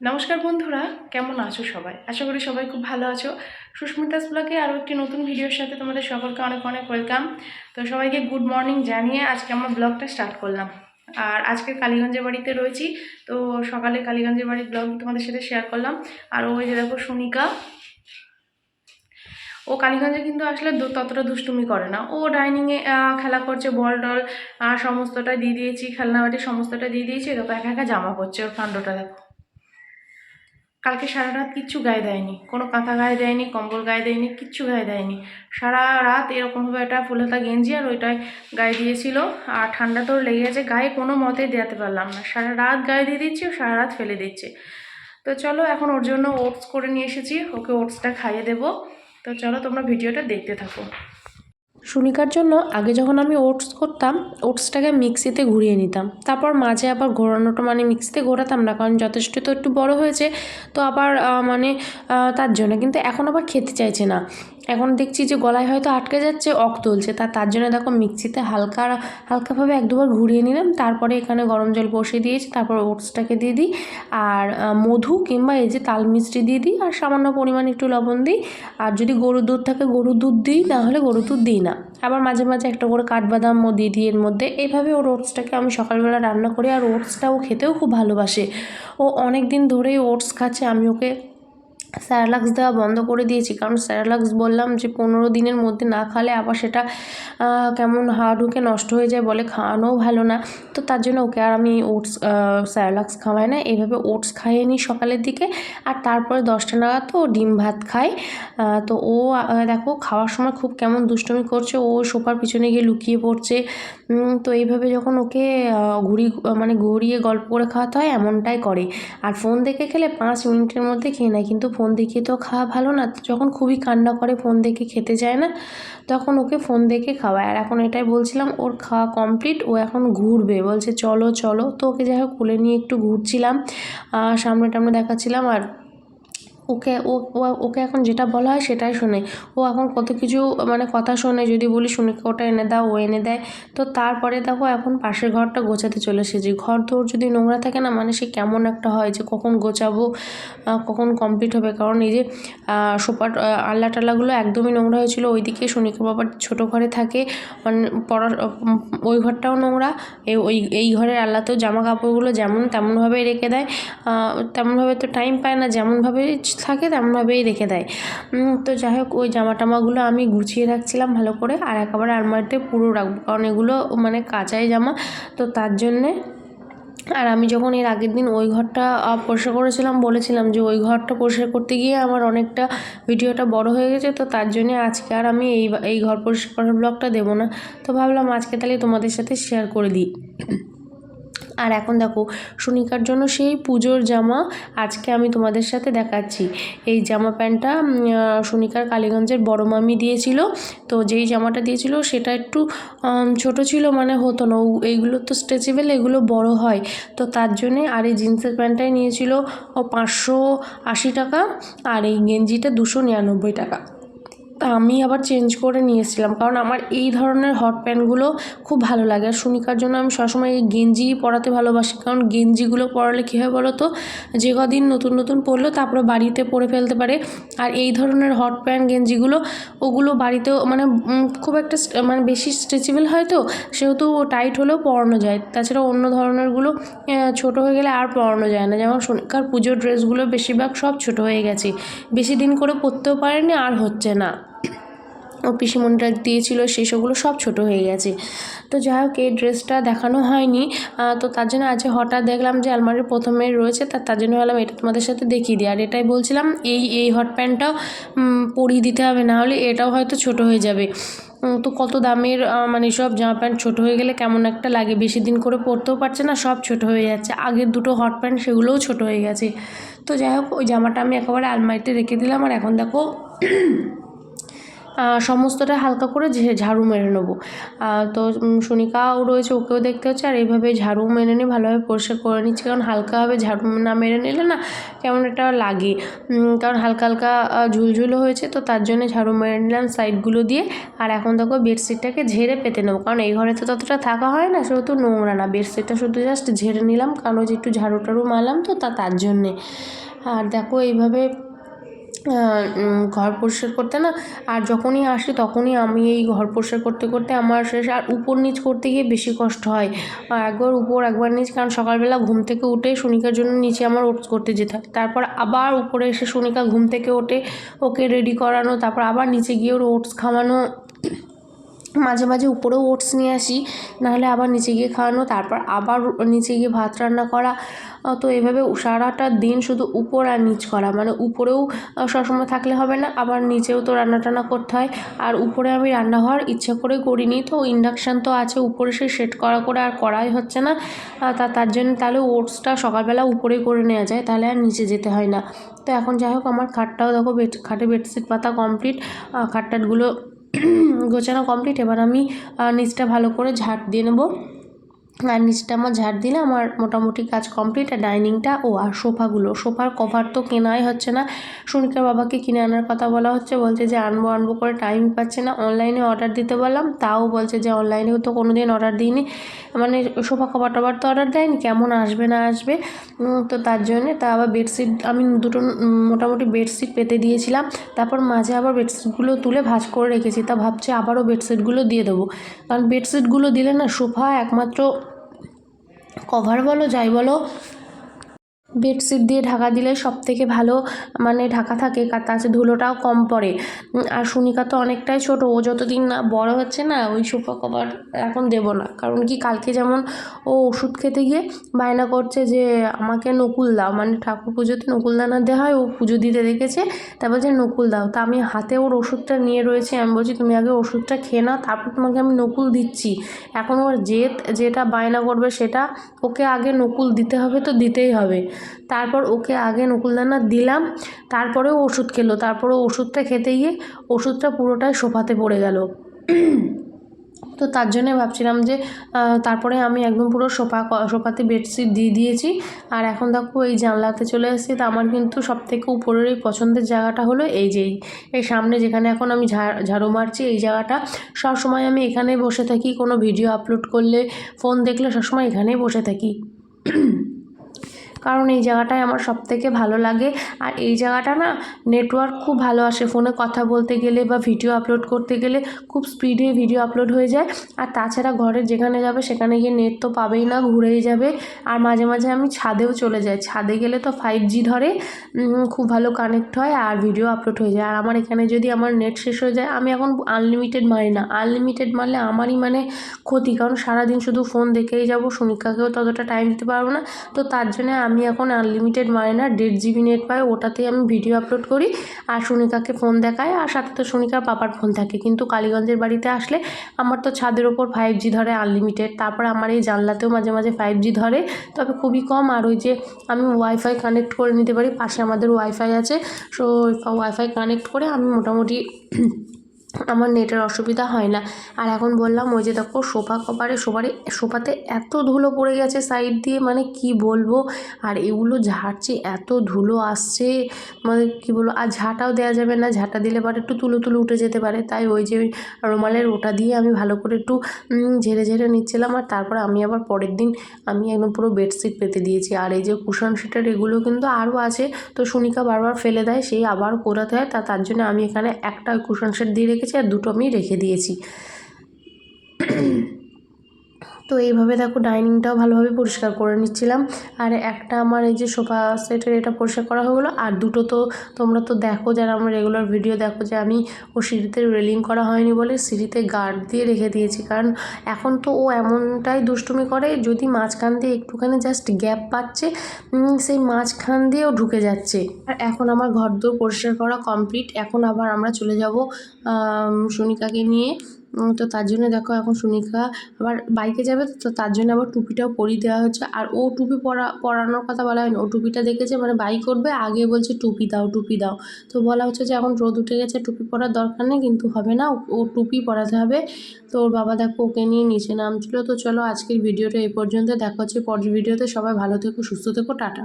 নমস্কার বন্ধুরা, কেমন আছো সবাই? আশা করি সবাই খুব ভালো আছো। সুস্মিতাস ব্লগে আরও একটি নতুন ভিডিওর সাথে তোমাদের সকলকে অনেক অনেক ওয়েলকাম। তো সবাইকে গুড মর্নিং জানিয়ে আজকে আমার ব্লগটা স্টার্ট করলাম। আর আজকে কালীগঞ্জের বাড়িতে রয়েছি, তো সকালে কালীগঞ্জের বাড়ির ব্লগ তোমাদের সাথে শেয়ার করলাম। আর ওই যে দেখো সুনিকা, ও কালীগঞ্জে কিন্তু আসলে ততটা দুষ্টুমি করে না। ও ডাইনিংয়ে খেলা করছে, বল টল সমস্তটা দিয়ে দিয়েছি, খেলনাবাটি সমস্তটা দিয়ে দিয়েছি দেখো একা একা জামা পরছে ওর কাণ্ডটা দেখো। কালকে সারা রাত কিচ্ছু গায়ে দেয়নি। কোনো কাঁথা গায়ে দেয়নি, কম্বল গায়ে দেয়নি, কিচ্ছু গায়ে দেয়নি। সারা রাত এরকমভাবে একটা ফুলহাতা গেঞ্জি আর ওইটাই গায়ে দিয়েছিল। আর ঠান্ডা তো লেগে গেছে, গায়ে কোনো মতে দেওয়াতে পারলাম না। সারা রাত গায়ে দিয়ে দিচ্ছি ও সারা রাত ফেলে দিচ্ছে। তো চলো এখন ওর জন্য ওটস করে নিয়ে এসেছি, ওকে ওটসটা খাইয়ে দেবো। তো চলো তোমরা ভিডিওটা দেখতে থাকো। সুনিকার জন্য আগে যখন আমি ওটস করতাম, ওটসটাকে মিক্সিতে ঘুরিয়ে নিতাম। তারপর মাঝে আবার ঘোরানোটা মানে মিক্সিতে ঘোরাতাম না, কারণ যথেষ্ট তো একটু বড় হয়েছে, তো আবার মানে তার জন্য। কিন্তু এখন আবার খেতে চাইছে না। এখন দেখছি যে গলায় হয়তো আটকে যাচ্ছে, অক তুলছে তা তার জন্য দেখো মিক্সিতে হালকা হালকাভাবে এক দুবার ঘুরিয়ে নিলাম। তারপরে এখানে গরম জল বসিয়ে দিয়েছি, তারপর ওটসটাকে দিয়ে দিই। আর মধু কিংবা এই যে তাল মিষ্টি দিয়ে দিই, আর সামান্য পরিমাণ একটু লবণ দিই। আর যদি গরুর দুধ থাকে, গরুর দুধ দিই নাহলে গরুর দুধ দিই না। আবার মাঝে মাঝে একটা করে কাঠবাদাম দিয়ে দিই এর মধ্যে। এইভাবে ওর ওটসটাকে আমি সকালবেলা রান্না করি, আর ওটসটা ও খেতেও খুব ভালোবাসে। ও অনেক দিন ধরেই ওটস খাচ্ছে, আমি ওকে স্যারালাক্স দেওয়া বন্ধ করে দিয়েছি। কারণ স্যারালাক্স বললাম যে, পনেরো দিনের মধ্যে না খালে আবার সেটা কেমন হাওয়া ঢুকে নষ্ট হয়ে যায় বলে খাওয়ানোও ভালো না। তো তার জন্য ওকে আর আমি ওটস স্যারালাক্স খাওয়াই না। এইভাবে ওটস খাইয়ে নিই সকালের দিকে। আর তারপরে দশটা নাগাদ তো ডিম ভাত খায় তো ও দেখো খাওয়ার সময় খুব কেমন দুষ্টুমি করছে। ও সোফার পিছনে গিয়ে লুকিয়ে পড়ছে। তো এইভাবে যখন ওকে ঘুরি মানে ঘুরিয়ে গল্প করে খাওয়াতে হয়, এমনটাই করে। আর ফোন দেখে খেলে পাঁচ মিনিটের মধ্যে খেয়ে নেয়। কিন্তু ফোন দেখিয়ে তো খাওয়া ভালো না। যখন খুবই কান্না করে ফোন দেখে খেতে চায় না, তখন ওকে ফোন দেখে খাওয়ায়। আর এখন এটাই বলছিলাম, ওর খাওয়া কমপ্লিট ও এখন ঘুরবে। বলছে, চলো চলো। তো ওকে যাই হোক, কোলে নিয়ে একটু ঘুরছিলাম সামনে টামনে দেখাচ্ছিলাম আর ওকে ও ওকে এখন যেটা বলা হয় সেটাই শোনে। ও এখন কত কিছু মানে কথা শোনে যদি বলি শুনে ওটা এনে দাও ও এনে দেয়। তো তারপরে দেখো এখন পাশের ঘরটা গোছাতে চলে এসেছি ঘর তোর যদি নোংরা থাকে না মানে সে কেমন একটা হয় যে কখন গোছাবো কখন কমপ্লিট হবে। কারণ এই যে আহ, আল্লা টাল্লাগুলো একদমই নোংরা হয়েছিল ওইদিকে শনিকার বাবার ছোটো ঘরে থাকে। মানে পড়ার ওই ঘরটাও নোংরা এই ওই এই ঘরের আল্লাতেও জামা কাপড়গুলো যেমন তেমনভাবেই রেখে দেয়। তেমনভাবে তো টাইম পায় না যেমনভাবে থাকে, তেমনভাবেই রেখে দেয়। তো যাই হোক, ওই জামা টামাগুলো আমি গুছিয়ে রাখছিলাম ভালো করে, আর একেবারে আলমারিতে পুরো রাখব। কারণ এগুলো মানে কাঁচাই জামা, তো তার জন্যে আর আমি যখন এর আগের দিন ওই ঘরটা পরিষ্কার করেছিলাম, বলেছিলাম যে ওই ঘরটা পরিষ্কার করতে গিয়ে আমার অনেকটা ভিডিওটা বড় হয়ে গেছে, তো তার জন্য আজকে আর আমি এই এই ঘর পরিষ্কার ব্লগটা দেবো না। তো ভাবলাম আজকে তাহলে তোমাদের সাথে শেয়ার করে দিই। আর এখন দেখো, সুনিকার জন্য সেই পুজোর জামা আজকে আমি তোমাদের সাথে দেখাচ্ছি। এই জামা প্যান্টটা সুনিকার কালীগঞ্জের বড় মামি দিয়েছিল। তো যেই জামাটা দিয়েছিল সেটা একটু ছোট ছিল মানে হতো না। এইগুলো তো স্ট্রেচেবেল, এগুলো বড় হয়। তো তার জন্যে আর এই জিন্সের প্যান্টটাই নিয়েছিল পাঁচশো আশি টাকা, আর এই গেঞ্জিটা দুশো নিরানব্বই টাকা। তা আমি আবার চেঞ্জ করে নিয়ে এসেছিলাম। কারণ আমার এই ধরনের হট প্যান্টগুলো খুব ভালো লাগে। আর সুনিকার জন্য আমি সবসময় এই গেঞ্জি পরাতে ভালোবাসি। কারণ গেঞ্জিগুলো পরালে কী হয় বলো তো যে কদিন নতুন নতুন পরলো তারপরে বাড়িতে পরে ফেলতে পারে। আর এই ধরনের হট প্যান্ট গেঞ্জিগুলো, ওগুলো বাড়িতেও মানে খুব একটা মানে বেশি স্ট্রেচেবল হয় তো, সেহেতু টাইট হলেও পরানো যায়। তাছাড়া অন্য ধরনেরগুলো ছোট হয়ে গেলে আর পরানো যায় না। যেমন সোনিকার পুজোর ড্রেসগুলো বেশিরভাগ সব ছোট হয়ে গেছে। বেশি দিন করে পরতেও পারেনি, আর হচ্ছে না। ও পিসিমণিটা দিয়েছিল সেই সবগুলো সব ছোট হয়ে গেছে। তো যাই হোক, এই ড্রেসটা দেখানো হয়নি। তো তার জন্য আজকে হঠাৎ দেখলাম যে আলমারির প্রথমে রয়েছে তার তার জন্য ভাবলাম এটা তোমাদের সাথে দেখিয়ে দিই। আর এটাই বলছিলাম, এই এই হট প্যান্টটাও পরিয়ে দিতে হবে, না হলে এটাও হয়তো ছোট হয়ে যাবে। তো কত দামের মানে সব জামা প্যান্ট ছোটো হয়ে গেলে কেমন একটা লাগে? বেশি দিন করে পরতেও পারছে না, সব ছোট হয়ে যাচ্ছে। আগের দুটো হট প্যান্ট সেগুলোও ছোট হয়ে গেছে। তো যাই হোক, ওই জামাটা আমি একেবারে আলমারিতে রেখে দিলাম। আর এখন দেখো সমস্তটা হালকা করে ঝাড়ু মেরে নেব। তো সুনিকাও রয়েছে, ওকেও দেখতে হচ্ছে, আর এইভাবে ঝাড়ু মেরে নিয়ে ভালোভাবে পরিষ্কার করে নিচ্ছে, কারণ হালকাভাবে ঝাড়ু না মেরে নিলে না কেমন একটা লাগে। কারণ হালকা হালকা ঝুলঝুলো হয়েছে, তো তার জন্য ঝাড়ু মেরে নিলাম সাইডগুলো দিয়ে। আর এখন দেখো বেডশিটটাকে ঝেড়ে পেতে নেব, কারণ এই ঘরে তো ততটা থাকা হয় না, সেহেতু নোংরা না। বেডশিটটা শুধু জাস্ট ঝেড়ে নিলাম, কারণ ওই যে একটু ঝাড়ু টাড়ু মারলাম তো তা, তার জন্যে। আর দেখো এইভাবে ঘর পরিষ্কার করতে না, আর যখনই আসি তখনই আমি এই ঘর পরিষ্কার করতে করতে আমার শেষ, আর উপর নিচ করতে গিয়ে বেশি কষ্ট হয়। একবার উপর, একবার নিচ, কারণ সকালবেলা ঘুম থেকে উঠে সুনিকার জন্য নিচে আমার ওটস করতে যেতে হয়। তারপর আবার উপরে এসে সুনিকা ঘুম থেকে ওঠে, ওকে রেডি করানো, তারপর আবার নিচে গিয়ে ওর ওটস খাওয়ানো। মাঝে মাঝে উপরেও ওটস নিয়ে আসি, নাহলে আবার নিচে গিয়ে খাওয়ানো, তারপর আবার নিচে গিয়ে ভাত রান্না করা। তো এভাবে সারাটা দিন শুধু উপর আর নিচ করা। মানে উপরেও সবসময় থাকলে হবে না, আবার নিচেও তো রান্না টান্না করতে হয়। আর উপরে আমি রান্না হওয়ার ইচ্ছা করে করিনি, তো ইন্ডাকশান তো আছে, উপরে সে সেট করা করে আর করাই হচ্ছে না। তা, তার জন্য তাহলে ওটসটা সকালবেলা উপরেই করে নেওয়া যায়, তাহলে আর নিচে যেতে হয় না। তো এখন যাই হোক, আমার খাটটাও দেখো বেড, খাটে বেডশিট পাতা কমপ্লিট খাটটাটগুলো গোছানো কমপ্লিট এবার আমি নিচটা ভালো করে ঝাড় দিয়ে নেব। আর নিচটা আমার ঝাড় দিলে আমার মোটামুটি কাজ কমপ্লিট আর ডাইনিংটা ও, আর সোফাগুলো। সোফার কভার তো কেনাই হচ্ছে না। সুনিকার বাবাকে কিনে আনার কথা বলা হচ্ছে, বলছে যে আনব আনব করে টাইম পাচ্ছে না। অনলাইনে অর্ডার দিতে বললাম, তাও বলছে যে অনলাইনেও তো কোনো দিন অর্ডার দিইনি। মানে সোফা কভার টভার তো অর্ডার দেয়নি, কেমন আসবে না আসবে? তো তার জন্যে তা আবার বেডশিট আমি দুটো, মোটামুটি বেডশিট পেতে দিয়েছিলাম। তারপর মাঝে আবার বেডশিটগুলো তুলে ভাজ করে রেখেছি। তা ভাবছি আবারও বেডশিটগুলো দিয়ে দেবো। কারণ বেডশিটগুলো দিলে না, সোফা একমাত্র কভার বলো যাই বলো বেডশিট দিয়ে ঢাকা দিলে সব থেকে ভালো মানে ঢাকা থাকে তার ধুলোটাও কম পড়ে। আর সুনিকা তো অনেকটাই ছোট, ও যতদিন না বড় হচ্ছে না, ওই সোফা কভার এখন দেবো না। কারণ কি, কালকে যেমন ও ওষুধ খেতে গিয়ে বায়না করছে যে, আমাকে নকুল দাও। মানে ঠাকুর পুজোতে নকুল দানা দেওয়া হয়, ও পুজো দিতে দেখেছে, তারপর যে নকুল দাও। তা আমি হাতে ওর ওষুধটা নিয়ে রয়েছে, আমি বলছি, তুমি আগে ওষুধটা খেয়ে নাও, তারপর তোমাকে আমি নকুল দিচ্ছি। এখন ওর জেদ, যেটা বায়না করবে সেটা ওকে আগে নকুল দিতে হবে, তো দিতেই হবে। তারপর ওকে আগে নকুলদানা দিলাম, তারপরেও ওষুধ খেলো। তারপরে ওষুধটা খেতে গিয়ে ওষুধটা পুরোটাই সোফাতে পড়ে গেল। তো তার জন্যে ভাবছিলাম যে তারপরে আমি একদম পুরো সোফা সোফাতে বেডশিট দিয়ে দিয়েছি। আর এখন দেখো এই জানলাতে চলে এসেছি। তো আমার কিন্তু সব থেকে উপরের এই পছন্দের জায়গাটা হলো এই যেই এই- এই সামনে যেখানে এখন আমি ঝাড় ঝাড়ু মারছি, এই জায়গাটা। সবসময় আমি এখানে বসে থাকি, কোনো ভিডিও আপলোড করলে, ফোন দেখলে সবসময় এখানেই বসে থাকি। কারণ এই জায়গাটায় আমার সব থেকে ভালো লাগে। আর এই জায়গাটা না নেটওয়ার্ক খুব ভালো আসে। ফোনে কথা বলতে গেলে বা ভিডিও আপলোড করতে গেলে খুব স্পিডে ভিডিও আপলোড হয়ে যায়। আর তাছাড়া ঘরের যেখানে যাবে সেখানে গিয়ে নেট তো পাবেই না, ঘুরেই যাবে। আর মাঝে মাঝে আমি ছাদেও চলে যাই। ছাদে গেলে তো ফাইভ জি ধরে খুব ভালো কানেক্ট হয় আর ভিডিও আপলোড হয়ে যায়। আর আমার এখানে যদি আমার নেট শেষ হয়ে যায়, আমি এখন আনলিমিটেড মারি না। আনলিমিটেড মারলে আমারই মানে ক্ষতি। কারণ সারাদিন শুধু ফোন দেখেই যাব সুনিকাকেও ততটা টাইম দিতে পারব না। তো তার জন্য আমি এখন আনলিমিটেড মারি না দেড় জিবি নেট পাই ওটাতেই আমি ভিডিও আপলোড করি। আর সুনিকাকে ফোন দেখাই, আর সাথে তো সুনিকার পাপার ফোন থাকে। কিন্তু কালীগঞ্জের বাড়িতে আসলে আমার তো ছাদের ওপর ফাইভ জি ধরে আনলিমিটেড তারপর আমার এই জানলাতেও মাঝে মাঝে ফাইভ জি ধরে। তবে খুবই কম, আর ওই যে আমি ওয়াইফাই কানেক্ট করে নিতে পারি, পাশে আমাদের ওয়াইফাই আছে। সো ওয়াইফাই কানেক্ট করে আমি মোটামুটি আমার নেটের অসুবিধা হয় না। আর এখন বললাম ওই যে দেখো সোফা কভারে সোফারে সোফাতে এত ধুলো পড়ে গেছে সাইড দিয়ে মানে কি বলব? আর এগুলো ঝাড়ছে এত ধুলো আসছে মানে কি বলব? আর ঝাঁটাও দেওয়া যাবে না, ঝাঁটা দিলে পরে একটু তুলো তুলো উঠে যেতে পারে। তাই ওই যে রুমালের ওটা দিয়ে আমি ভালো করে একটু ঝেড়ে ঝেড়ে নিচ্ছিলাম। আর তারপরে আমি আবার পরের দিন আমি একদম পুরো বেডশিট পেতে দিয়েছি। আর এই যে কুশন শিটের এগুলো কিন্তু আরও আছে। তো সুনিকা বারবার ফেলে দেয় সেই আবার কোরাতে হয়। তা, তার জন্য আমি এখানে একটা কুশন শিট দিয়ে রেখেছি। আর দুটো আমি রেখে দিয়েছি। তো এইভাবে দেখো ডাইনিংটাও ভালোভাবে পরিষ্কার করে নিচ্ছিলাম। আর একটা আমার এই যে সোফা সেটের এটা পরিষ্কার করা হয়ে গেলো। আর দুটো তো তোমরা তো দেখো, যারা আমার রেগুলার ভিডিও দেখো যে আমি ও সিঁড়িতে রেলিং করা হয়নি বলে সিঁড়িতে গার্ড দিয়ে রেখে দিয়েছি। কারণ এখন তো ও এমনটাই দুষ্টুমি করে, যদি মাঝখান দিয়ে একটুখানি জাস্ট গ্যাপ পাচ্ছে সেই মাঝখান দিয়েও ঢুকে যাচ্ছে। আর এখন আমার ঘর দৌড় পরিষ্কার করা কমপ্লিট এখন আবার আমরা চলে যাব সুনিকাকে নিয়ে। তো তার জন্য দেখো এখন সুনিকা আবার বাইকে যাবে তো, তার জন্য আবার টুপিটাও পরিয়ে দেওয়া হচ্ছে। আর ও টুপি পরা পরানোর কথা বলা হয়নি ও টুপিটা দেখেছে মানে বাইক করবে আগে বলছে টুপি দাও টুপি দাও। তো বলা হচ্ছে যে এখন রোদ উঠে গেছে টুপি পরার দরকার নেই কিন্তু হবে না ও- ও টুপি পরাতে হবে। তো ওর বাবা দেখো ওকে নিয়ে নিচে নামছিল। তো চলো আজকের ভিডিওটা এই পর্যন্ত দেখা হচ্ছে পরের ভিডিওতে। সবাই ভালো থেকো সুস্থ থেকো টাটা।